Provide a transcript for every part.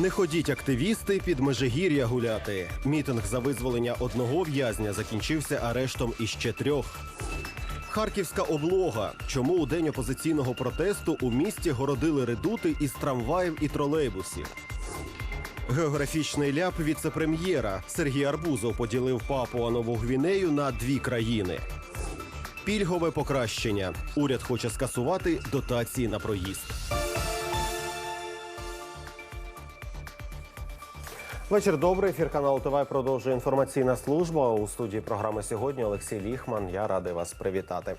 Не ходіть активісти під Межигір'я гуляти. Мітинг за визволення одного в'язня закінчився арештом іще трьох. Харківська облога. Чому у день опозиційного протесту у місті городили редути із трамваїв і тролейбусів? Географічний ляп віце-прем'єра Сергій Арбузов поділив Папуа Нову Гвінею на дві країни. Пільгове покращення. Уряд хоче скасувати дотації на проїзд. Вечір добрий. Ефір каналу ТВ продовжує інформаційна служба. У студії програми сьогодні Олексій Ліхман. Я радий вас привітати.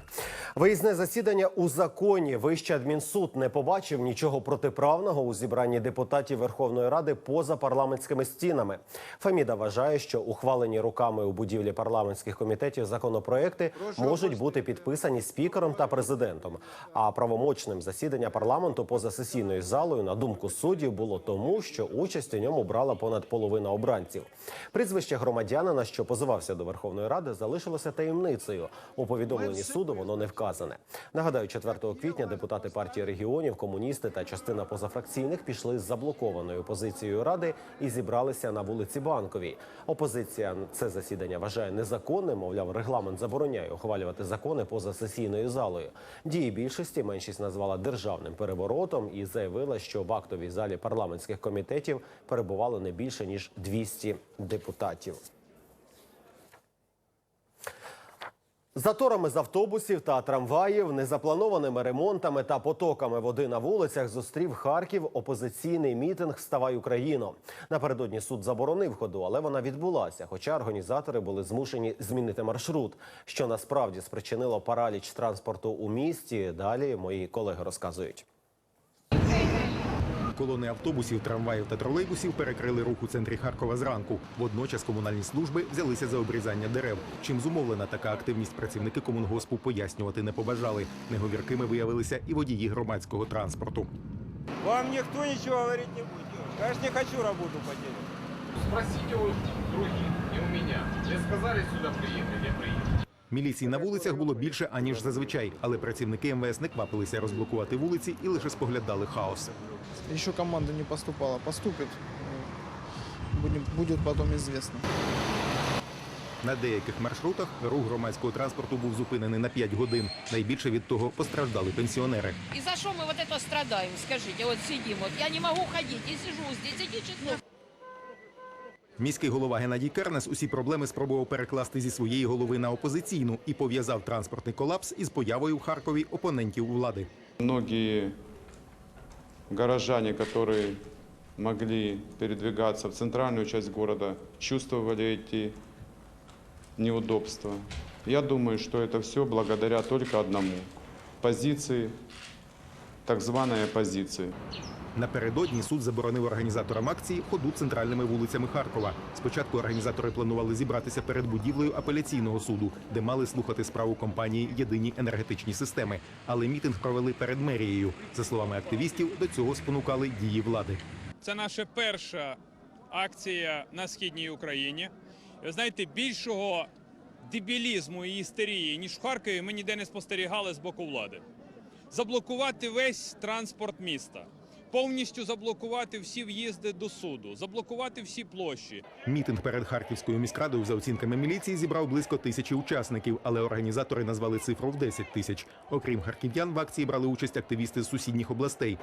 Виїзне засідання у законі. Вищий адмінсуд не побачив нічого протиправного у зібранні депутатів Верховної Ради поза парламентськими стінами. Феміда вважає, що ухвалені руками у будівлі парламентських комітетів законопроекти можуть бути підписані спікером та президентом. А правомочним засідання парламенту поза сесійною залою, на думку суддів, було тому, що участь у ньому брала понад половина обранців. Прізвище громадянина, що позивався до Верховної Ради, залишилося таємницею. У повідомленні суду воно не вказане. Нагадаю, 4 квітня депутати партії регіонів, комуністи та частина позафракційних пішли з заблокованою позицією ради і зібралися на вулиці Банковій. Опозиція це засідання вважає незаконним. Мовляв, регламент забороняє ухвалювати закони поза сесійною залою. Дії більшості меншість назвала державним переворотом і заявила, що в актовій залі парламентських комітетів перебувало не більше ніж 200 депутатів. Заторами з автобусів та трамваїв, незапланованими ремонтами та потоками води на вулицях зустрів Харків опозиційний мітинг Вставай Україно. Напередодні суд заборонив ходу, але вона відбулася. Хоча організатори були змушені змінити маршрут, що насправді спричинило параліч транспорту у місті. Далі мої колеги розказують. Колони автобусів, трамваїв та тролейбусів перекрили рух у центрі Харкова зранку. Водночас комунальні служби взялися за обрізання дерев. Чим зумовлена така активність працівники комунгоспу пояснювати не побажали. Неговіркими виявилися і водії громадського транспорту. Вам никто ничего говорить не будет. Я же не хочу работу потерять. Спросите у других, не у меня. Мне сказали сюда приехать, я приехал. Міліції на вулицях було більше аніж зазвичай, але працівники МВС не квапилися розблокувати вулиці і лише споглядали хаос. Еще команда не поступала. Поступит, э, будем- будет потом известно. На деяких маршрутах рух громадського транспорту був зупинений на 5 годин. Найбільше від того постраждали пенсіонери. И за что мы вот это страдаем, скажите? Вот сидим, вот я не могу ходить и сижу с 10 часов. Міський голова Геннадій Кернес усі проблеми спробував перекласти зі своєї голови на опозиційну і пов'язав транспортний колапс із появою в Харкові опонентів влади. Многие горожане, которые могли передвигаться в центральную часть города, чувствовали эти неудобства. Я думаю, что это все благодаря только одному – позиции, так званой оппозиции. Напередодні суд заборонив організаторам акції ходу центральними вулицями Харкова. Спочатку організатори планували зібратися перед будівлею апеляційного суду, де мали слухати справу компанії Єдині енергетичні системи. Але мітинг провели перед мерією. За словами активістів, до цього спонукали дії влади. Це наша перша акція на східній Україні. Ви знаєте, більшого дебілізму і істерії, ніж в Харкові, ми ніде не спостерігали з боку влади. Заблокувати весь транспорт міста, повністю заблокувати всі в'їзди до суду, заблокувати всі площі. Мітинг перед Харківською міськрадою за оцінками міліції зібрав близько тисячі учасників, але організатори назвали цифру в 10 тисяч. Окрім харків'ян, в акції брали участь активісти з сусідніх областей.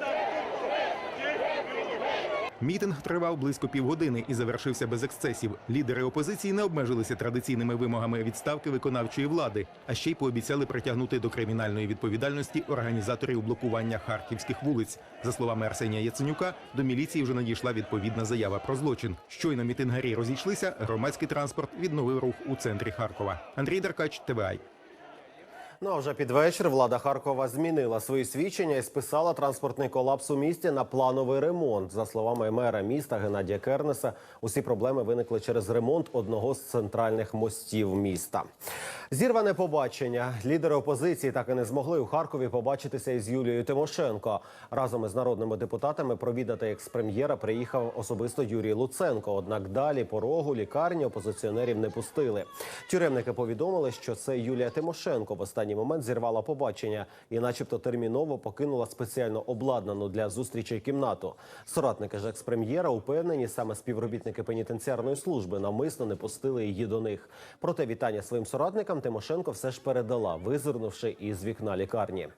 Мітинг тривав близько півгодини і завершився без ексцесів. Лідери опозиції не обмежилися традиційними вимогами відставки виконавчої влади, а ще й пообіцяли притягнути до кримінальної відповідальності організаторів блокування харківських вулиць. За словами Арсенія Яценюка, до міліції вже надійшла відповідна заява про злочин. Щойно мітингарі розійшлися, громадський транспорт відновив рух у центрі Харкова. Андрій Деркач, ТВАЙ. Ну а вже під вечір влада Харкова змінила свої свідчення і списала транспортний колапс у місті на плановий ремонт. За словами мера міста Геннадія Кернеса, усі проблеми виникли через ремонт одного з центральних мостів міста. Зірване побачення. Лідери опозиції так і не змогли у Харкові побачитися із Юлією Тимошенко. Разом із народними депутатами провідати екс-прем'єра приїхав особисто Юрій Луценко. Однак далі порогу лікарні опозиціонерів не пустили. Тюремники повідомили, що це Юлія Тимошенко в останній момент зірвала побачення і, начебто, терміново покинула спеціально обладнану для зустрічей кімнату. Соратники ж екс-прем'єра упевнені, саме співробітники пенітенціарної служби навмисно не пустили її до них. Проте вітання своїм соратникам Тимошенко все ж передала, визирнувши із вікна лікарні.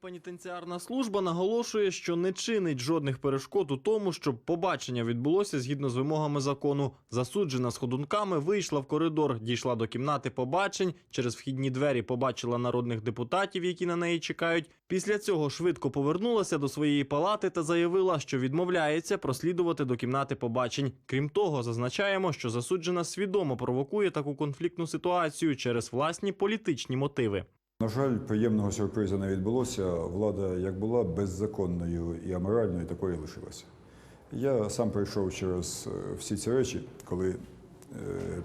Пенітенціарна служба наголошує, що не чинить жодних перешкод у тому, щоб побачення відбулося згідно з вимогами закону. Засуджена з ходунками вийшла в коридор, дійшла до кімнати побачень. Через вхідні двері побачила народних депутатів, які на неї чекають. Після цього швидко повернулася до своєї палати та заявила, що відмовляється прослідувати до кімнати побачень. Крім того, зазначаємо, що засуджена свідомо провокує таку конфліктну ситуацію через власні політичні мотиви. На жаль, приємного сюрпризу не відбулося. Влада як була беззаконною і аморальною, такою і лишилася. Я сам пройшов через е, всі ці речі, коли е,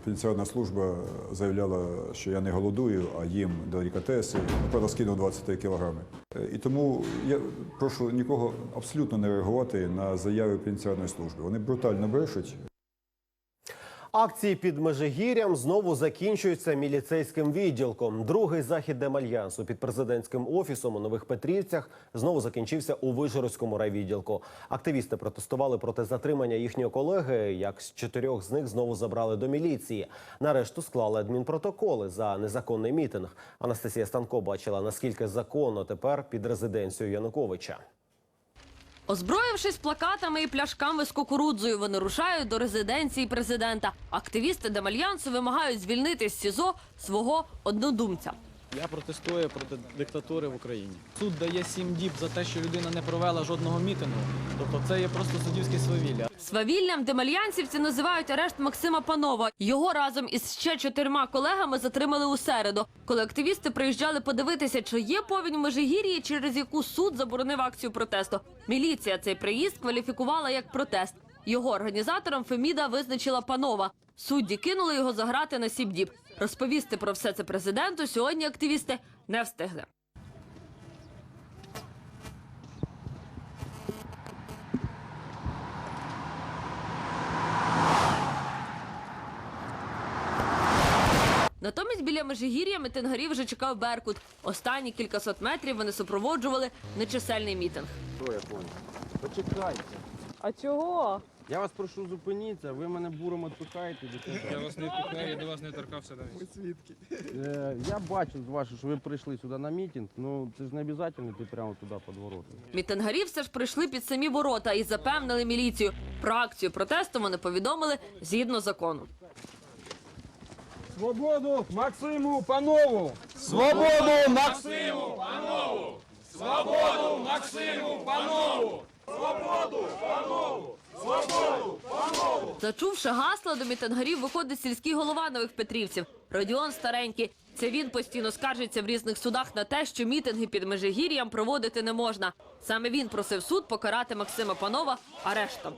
пенсіонна служба заявляла, що я не голодую, а їм делікатеси, напевно, скинув 23 кілограми. Е, І тому я прошу нікого абсолютно не реагувати на заяви пенсіонної служби. Вони брутально брешуть. Акції під Межигір'ям знову закінчуються міліцейським відділком. Другий захід Демальянсу під президентським офісом у Нових Петрівцях знову закінчився у Вижгородському райвідділку. Активісти протестували проти затримання їхнього колеги. Як з чотирьох з них знову забрали до міліції. Нарешту склали адмінпротоколи за незаконний мітинг. Анастасія Станко бачила наскільки законно тепер під резиденцією Януковича. Озброївшись плакатами і пляшками з кукурудзою, вони рушають до резиденції президента. Активісти Демальянсу вимагають звільнити з СІЗО свого однодумця. Я протестую проти диктатури в Україні. Суд дає сім діб за те, що людина не провела жодного мітингу. Тобто це є просто суддівське свавілля. Свавіллям демальянсівці називають арешт Максима Панова. Його разом із ще чотирма колегами затримали у середу, коли активісти приїжджали подивитися, чи є повінь в Межигір'ї, через яку суд заборонив акцію протесту. Міліція цей приїзд кваліфікувала як протест. Його організатором Феміда визначила Панова. Судді кинули його за грати на сім діб. Розповісти про все це президенту сьогодні активісти не встигли. Натомість біля Межигір'я митингарів вже чекав Беркут. Останні кількасот метрів вони супроводжували нечисельний мітинг. Почекайте. А чого? Я вас прошу зупиніться, ви мене буром відпихаєте. Я вас не пихаю, я до вас не торкався навіть. Е, Я бачу з вашого, що ви прийшли сюди на мітинг, ну це ж не обов'язково йти прямо туди під ворота. Мітингарі все ж прийшли під самі ворота і запевнили міліцію. Про акцію протесту вони повідомили згідно закону. Свободу Максиму Панову! Свободу Максиму! Зачувши гасла, до мітингарів виходить сільський голова нових петрівців Родіон Старенький. Це він постійно скаржиться в різних судах на те, що мітинги під Межигір'ям проводити не можна. Саме він просив суд покарати Максима Панова арештом.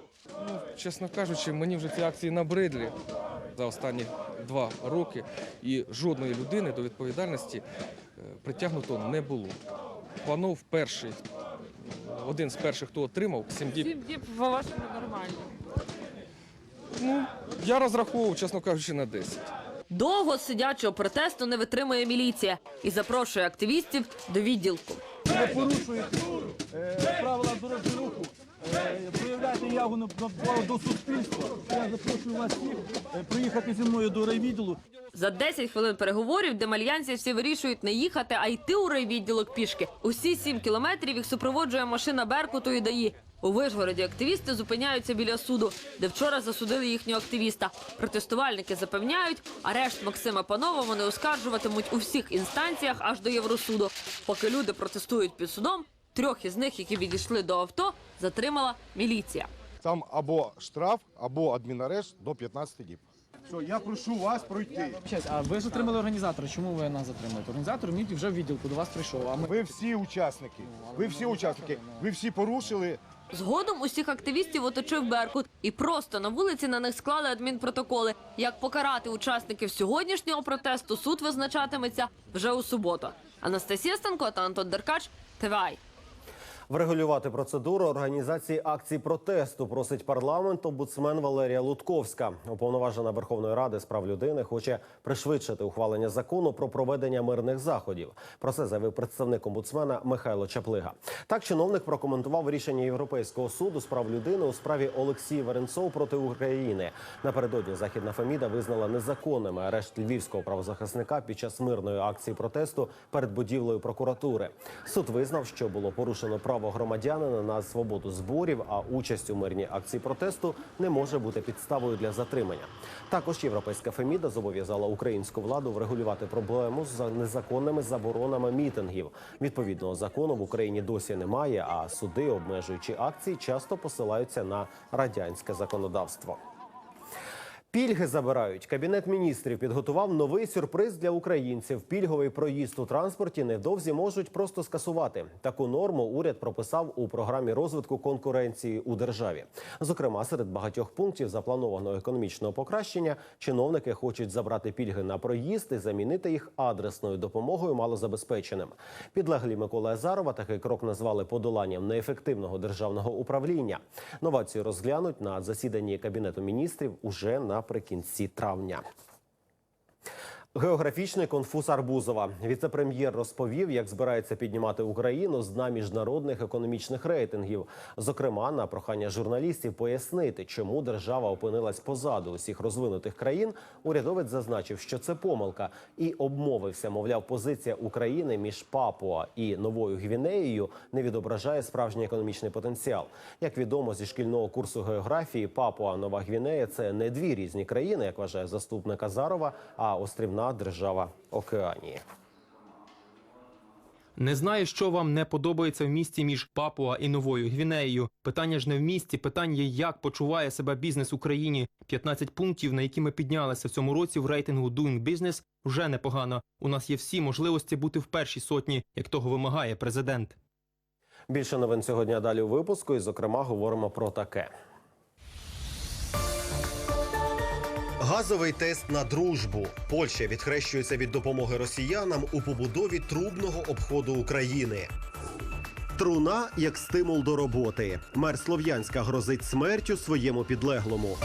Чесно кажучи, мені вже ці акції набридлі за останні два роки, і жодної людини до відповідальності е, притягнуто не було. Панов перший, один з перших, хто отримав сім діб. діб по-вашому нормально. Ну, я розраховував, чесно кажучи, на 10. Довго сидячого протесту не витримує міліція і запрошує активістів до відділку. Ви порушуєте е, правила дорожнього руху, е, проявляєте яву на- до суспільства. Я запрошую вас всіх е, приїхати зі мною до райвідділу. За 10 хвилин переговорів демальянці всі вирішують не їхати, а йти у райвідділок пішки. Усі 7 кілометрів їх супроводжує машина Беркуту і ДАІ. У Вишгороді активісти зупиняються біля суду, де вчора засудили їхнього активіста. Протестувальники запевняють, арешт Максима Панова вони оскаржуватимуть у всіх інстанціях аж до Євросуду. Поки люди протестують під судом, трьох із них, які відійшли до авто, затримала міліція. Там або штраф, або адмінарешт до 15 діб. Все, я прошу вас пройти. А ви ж отримали організатора. Чому ви нас затримуєте? Організатор мітинг вже в відділку до вас прийшов. А ми Ви всі учасники. Ви всі учасники. Ви всі порушили Згодом усіх активістів оточив Беркут, і просто на вулиці на них склали адмінпротоколи. Як покарати учасників сьогоднішнього протесту, суд визначатиметься вже у суботу. Анастасія Станко та Антон Деркач. ТВАЙ. Врегулювати процедуру організації акцій протесту просить парламент омбудсмен Валерія Лутковська. Уповноважена Верховної Ради з прав людини хоче пришвидшити ухвалення закону про проведення мирних заходів. Про це заявив представник омбудсмена Михайло Чаплига. Так чиновник прокоментував рішення Європейського суду з прав людини у справі Олексій Веренцов проти України. Напередодні західна Феміда визнала незаконними арешт львівського правозахисника під час мирної акції протесту перед будівлею прокуратури. Суд визнав, що було порушено право громадянина на свободу зборів, а участь у мирній акції протесту не може бути підставою для затримання. Також європейська Феміда зобов'язала українську владу врегулювати проблему з незаконними заборонами мітингів. Відповідного закону в Україні досі немає, а суди, обмежуючи акції, часто посилаються на радянське законодавство. Пільги забирають. Кабінет міністрів підготував новий сюрприз для українців. Пільговий проїзд у транспорті невдовзі можуть просто скасувати. Таку норму уряд прописав у програмі розвитку конкуренції у державі. Зокрема, серед багатьох пунктів запланованого економічного покращення чиновники хочуть забрати пільги на проїзд і замінити їх адресною допомогою малозабезпеченим. Підлеглі Миколи Азарова такий крок назвали подоланням неефективного державного управління. Новацію розглянуть на засіданні кабінету міністрів уже наприкінці травня. Географічний конфуз Арбузова. Віце-прем'єр розповів, як збирається піднімати Україну з дна міжнародних економічних рейтингів. Зокрема, на прохання журналістів пояснити, чому держава опинилась позаду усіх розвинутих країн. Урядовець зазначив, що це помилка, і обмовився. Мовляв, позиція України між Папуа і Новою Гвінеєю не відображає справжній економічний потенціал. Як відомо зі шкільного курсу географії, Папуа Нова Гвінея це не дві різні країни, як вважає заступник Азарова, а острівна держава Океанії. Не знаю, що вам не подобається в місті між Папуа і Новою Гвінеєю. Питання ж не в місті, питання, як почуває себе бізнес в Україні. 15 пунктів, на які ми піднялися в цьому році в рейтингу Doing Business, вже непогано. У нас є всі можливості бути в першій сотні, як того вимагає президент. Більше новин сьогодні а далі у випуску. І, зокрема, говоримо про таке. Газовий тест на дружбу. Польща відхрещується від допомоги росіянам у побудові трубного обходу України. Труна як стимул до роботи. Мер Слов'янська грозить смертю своєму підлеглому.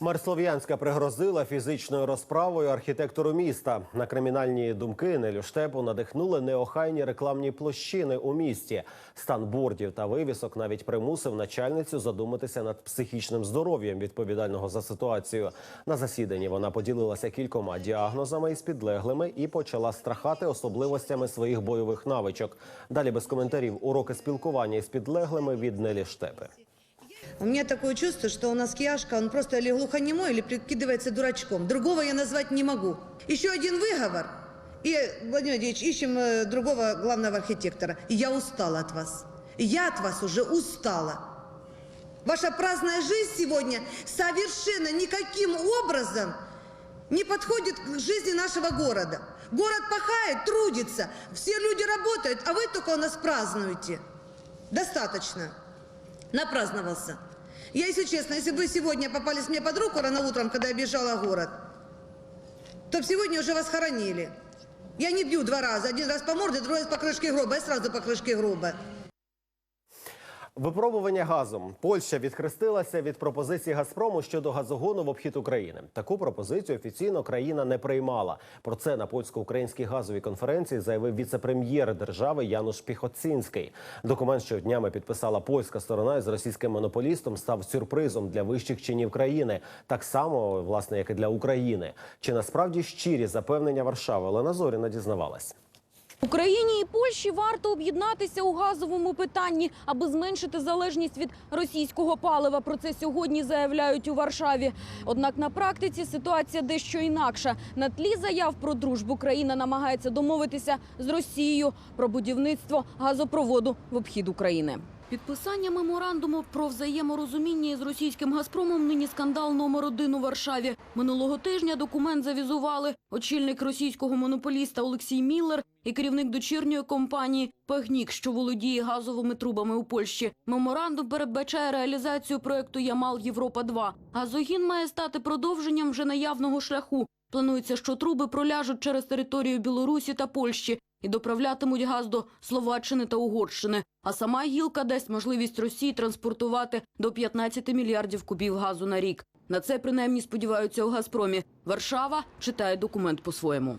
Мер Слов'янська пригрозила фізичною розправою архітектору міста. На кримінальні думки Нелю Штепу надихнули неохайні рекламні площини у місті. Стан бордів та вивісок навіть примусив начальницю задуматися над психічним здоров'ям відповідального за ситуацію. На засіданні вона поділилася кількома діагнозами із підлеглими і почала страхати особливостями своїх бойових навичок. Далі без коментарів уроки спілкування із підлеглими від Нелі Штепи. У меня такое чувство, что у нас Киашка, он просто или глухонемой, или прикидывается дурачком. Другого я назвать не могу. Еще один выговор. И, Владимир Владимирович, ищем э, другого главного архитектора. И я устала от вас. Я от вас уже устала. Ваша праздная жизнь сегодня совершенно никаким образом не подходит к жизни нашего города. Город пахает, трудится, все люди работают, а вы только у нас празднуете. Достаточно. Напраздновался. Я, если честно, если бы вы сегодня попались мне под руку рано утром, когда я бежала в город, то б сегодня уже вас хоронили. Я не бью два раза. Один раз по морде, другой раз по крышке гроба. Я сразу по крышке гроба. Випробування газом Польща відхрестилася від пропозиції Газпрому щодо газогону в обхід України. Таку пропозицію офіційно країна не приймала. Про це на польсько-українській газовій конференції заявив віце-прем'єр держави Януш Піхоцінський. Документ, що днями підписала польська сторона із російським монополістом, став сюрпризом для вищих чинів країни, так само власне як і для України. Чи насправді щирі запевнення Варшави Олена Зоріна дізнавалась. Україні і Польщі варто об'єднатися у газовому питанні, аби зменшити залежність від російського палива. Про це сьогодні заявляють у Варшаві. Однак на практиці ситуація дещо інакша. На тлі заяв про дружбу країна намагається домовитися з Росією про будівництво газопроводу в обхід України. Підписання меморандуму про взаєморозуміння із російським «Газпромом» нині скандал номер один у Варшаві. Минулого тижня документ завізували очільник російського монополіста Олексій Міллер і керівник дочірньої компанії «Пегнік», що володіє газовими трубами у Польщі. Меморандум передбачає реалізацію проекту «Ямал Європа-2». Газогін має стати продовженням вже наявного шляху. Планується, що труби проляжуть через територію Білорусі та Польщі і доправлятимуть газ до Словаччини та Угорщини. А сама гілка дасть можливість Росії транспортувати до 15 мільярдів кубів газу на рік. На це принаймні сподіваються у Газпромі. Варшава читає документ по-своєму.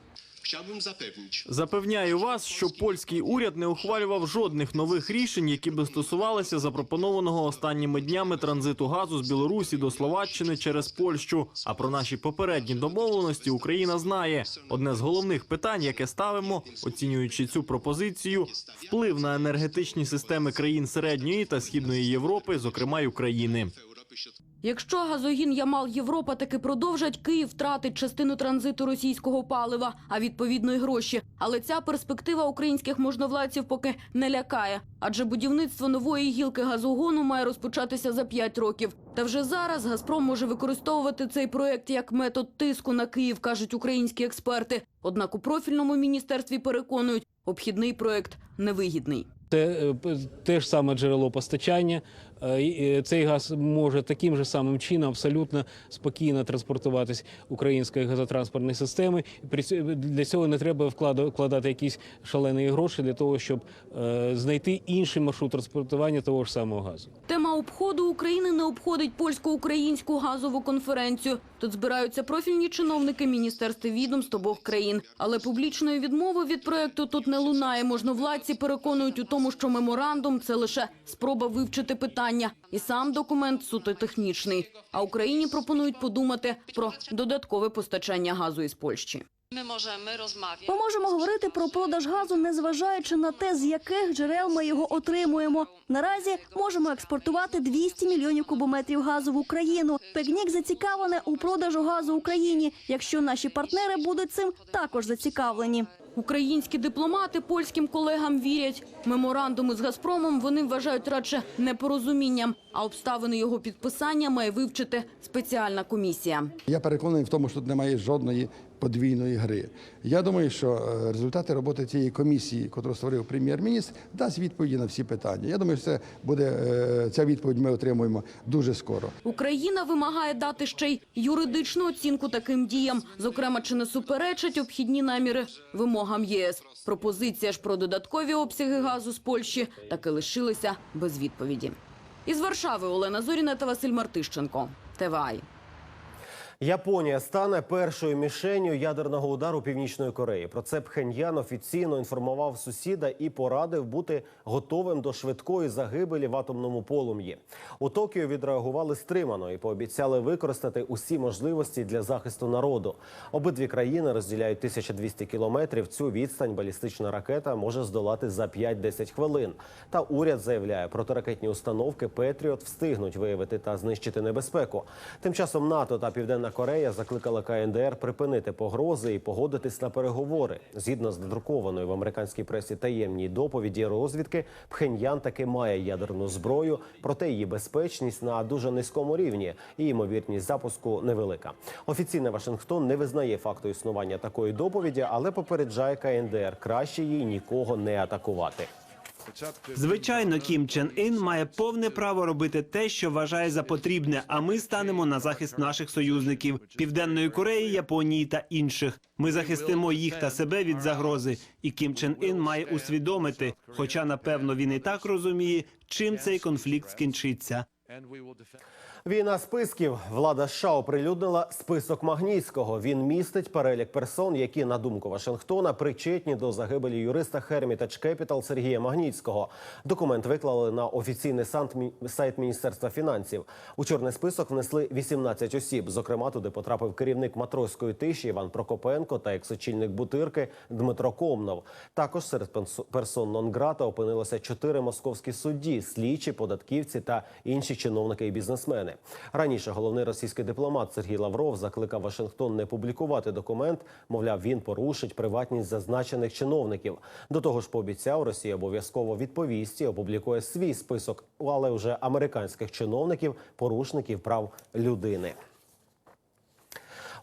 Запевняю вас, що польський уряд не ухвалював жодних нових рішень, які би стосувалися запропонованого останніми днями транзиту газу з Білорусі до Словаччини через Польщу. А про наші попередні домовленості Україна знає. Одне з головних питань, яке ставимо, оцінюючи цю пропозицію, вплив на енергетичні системи країн середньої та східної Європи, зокрема й України. Якщо газогін Ямал Європа таки продовжать, Київ втратить частину транзиту російського палива, а відповідно й гроші. Але ця перспектива українських можновладців поки не лякає, адже будівництво нової гілки газогону має розпочатися за 5 років. Та вже зараз Газпром може використовувати цей проект як метод тиску на Київ, кажуть українські експерти. Однак у профільному міністерстві переконують, обхідний проект невигідний. Це е, те ж саме джерело постачання. Е, е, Цей газ може таким же самим чином абсолютно спокійно транспортуватись української газотранспортної системи. Для цього не треба вкладати якісь шалені гроші для того, щоб е, знайти інший маршрут транспортування того ж самого газу. Тема обходу України не обходить польсько-українську газову конференцію. Тут збираються профільні чиновники міністерств і відомств обох країн. Але публічної відмови від проекту тут не лунає. Можновладці переконують у тому, що меморандум це лише спроба вивчити питання, і сам документ суто технічний. А Україні пропонують подумати про додаткове постачання газу із Польщі. Ми можемо розмовляти. Ми можемо говорити про продаж газу, незважаючи на те, з яких джерел ми його отримуємо. Наразі можемо експортувати 200 мільйонів кубометрів газу в Україну. Пекнік зацікавлений у продажу газу Україні, якщо наші партнери будуть цим також зацікавлені. Українські дипломати польським колегам вірять. Меморандуми з Газпромом вони вважають радше непорозумінням, а обставини його підписання має вивчити спеціальна комісія. Я переконаний в тому, що тут немає жодної подвійної гри. Я думаю, що е, результати роботи цієї комісії, яку створив прем'єр-міністр, дасть відповіді на всі питання. Я думаю, що це буде е, ця відповідь. Ми отримуємо дуже скоро. Україна вимагає дати ще й юридичну оцінку таким діям, зокрема, чи не суперечать обхідні наміри вимогам ЄС. Пропозиція ж про додаткові обсяги газу з Польщі таки лишилися без відповіді. Із Варшави Олена Зоріна та Василь Мартищенко. ТВАЙ. Японія стане першою мішенью ядерного удару Північної Кореї. Про це Пхеньян офіційно інформував сусіда і порадив бути готовим до швидкої загибелі в атомному полум'ї. У Токіо відреагували стримано і пообіцяли використати усі можливості для захисту народу. Обидві країни розділяють 1200 кілометрів. Цю відстань балістична ракета може здолати за 5-10 хвилин. Та уряд заявляє, протиракетні установки Петріот встигнуть виявити та знищити небезпеку. Тим часом НАТО та Південна Корея закликали КНДР припинити погрози і погодитись на переговори. Згідно з надрукованою в американській пресі таємній доповіді розвідки, Пхеньян таки має ядерну зброю, проте її безпечність на дуже низькому рівні і ймовірність запуску невелика. Офіційний Вашингтон не визнає факту існування такої доповіді, але попереджає КНДР краще їй нікого не атакувати. Звичайно, Кім Чен Ін має повне право робити те, що вважає за потрібне. А ми станемо на захист наших союзників Південної Кореї, Японії та інших. Ми захистимо їх та себе від загрози. І Кім Чен Ін має усвідомити, хоча напевно він і так розуміє, чим цей конфлікт скінчиться. Війна списків. Влада США оприлюднила список Магнітського. Він містить перелік персон, які, на думку Вашингтона, причетні до загибелі юриста Hermitage Capital Сергія Магнітського. Документ виклали на офіційний сайт Міністерства фінансів. У чорний список внесли 18 осіб. Зокрема, туди потрапив керівник матросської тиші Іван Прокопенко та екс-очільник бутирки Дмитро Комнов. Також серед персон нон-грата опинилося чотири московські судді, слідчі, податківці та інші чиновники і бізнесмени. Бізнесмени. Раніше головний російський дипломат Сергій Лавров закликав Вашингтон не публікувати документ. Мовляв, він порушить приватність зазначених чиновників. До того ж, пообіцяв, Росія обов'язково відповість і опублікує свій список, але вже американських чиновників, порушників прав людини.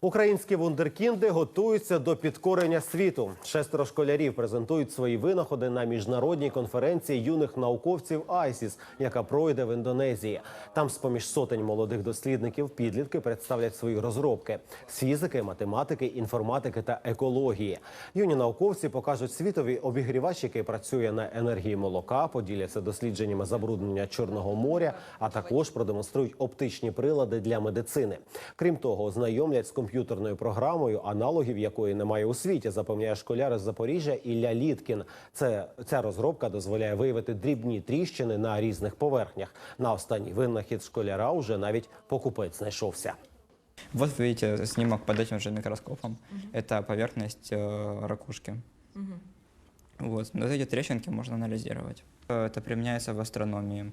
Українські вундеркінди готуються до підкорення світу. Шестеро школярів презентують свої винаходи на міжнародній конференції юних науковців ISIS, яка пройде в Індонезії. Там, з поміж сотень молодих дослідників, підлітки представлять свої розробки з фізики, математики, інформатики та екології. Юні науковці покажуть світові обігрівач, який працює на енергії молока, поділяться дослідженнями забруднення Чорного моря, а також продемонструють оптичні прилади для медицини. Крім того, ознайомлять з комп'ютерною програмою, аналогів якої немає у світі, запевняє школяр з Запоріжжя Ілля Літкін. Це ця розробка дозволяє виявити дрібні тріщини на різних поверхнях. На останній винахід школяра уже навіть покупець знайшовся. Вот видите снимок под этим же микроскопом. Это поверхность э, ракушки. Вот, вот эти трещинки можно анализировать. Э, Это применяется в астрономии.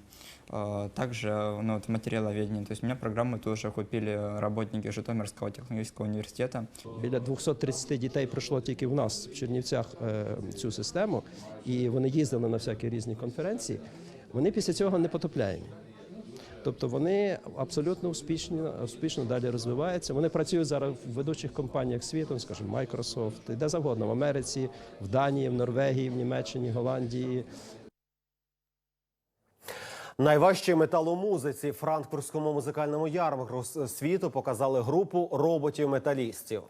Э, Также ну, вот в материаловедении. То есть у меня программу тоже купили работники Житомирского технологического университета. Біля 230 дітей пройшло тільки в нас в Чернівцях е, цю систему, і вони їздили на всякі різні конференції. Вони після цього не потопляємі. Тобто вони абсолютно успішно, успішно далі розвиваються. Вони працюють зараз в ведучих компаніях світу, скажімо, Microsoft, де завгодно, в Америці, в Данії, в Норвегії, в Німеччині, Голландії. Найважчий метал у франкфуртському музикальному ярмарку світу показали групу роботів-металістів.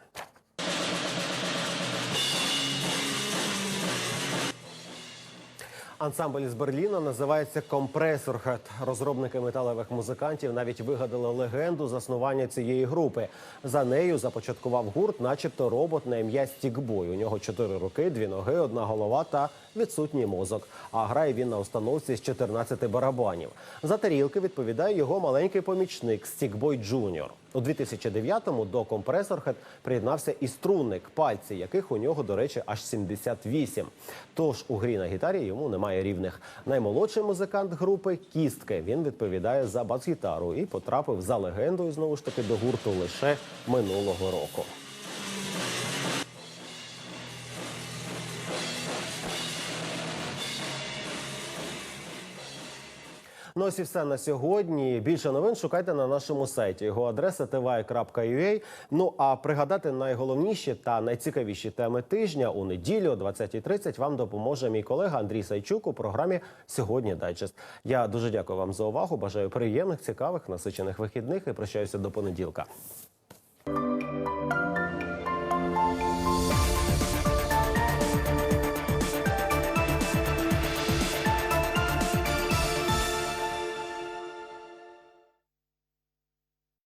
Ансамбль з Берліна називається Компресорхет. Розробники металевих музикантів навіть вигадали легенду заснування цієї групи. За нею започаткував гурт, начебто робот на ім'я Стікбой. У нього чотири руки, дві ноги, одна голова та відсутній мозок. А грає він на установці з 14 барабанів. За тарілки відповідає його маленький помічник Стікбой Джуніор. У 2009-му до компресорхет приєднався і струнник, пальці яких у нього, до речі, аж 78. Тож у грі на гітарі йому немає рівних. Наймолодший музикант групи кістки. Він відповідає за бас-гітару і потрапив за легендою знову ж таки до гурту лише минулого року. Ось все на сьогодні. Більше новин шукайте на нашому сайті. Його адреса tvi.ua. Ну а пригадати найголовніші та найцікавіші теми тижня у неділю о 20.30 вам допоможе мій колега Андрій Сайчук у програмі Сьогодні Дайджест. Я дуже дякую вам за увагу. Бажаю приємних, цікавих, насичених вихідних і прощаюся до понеділка.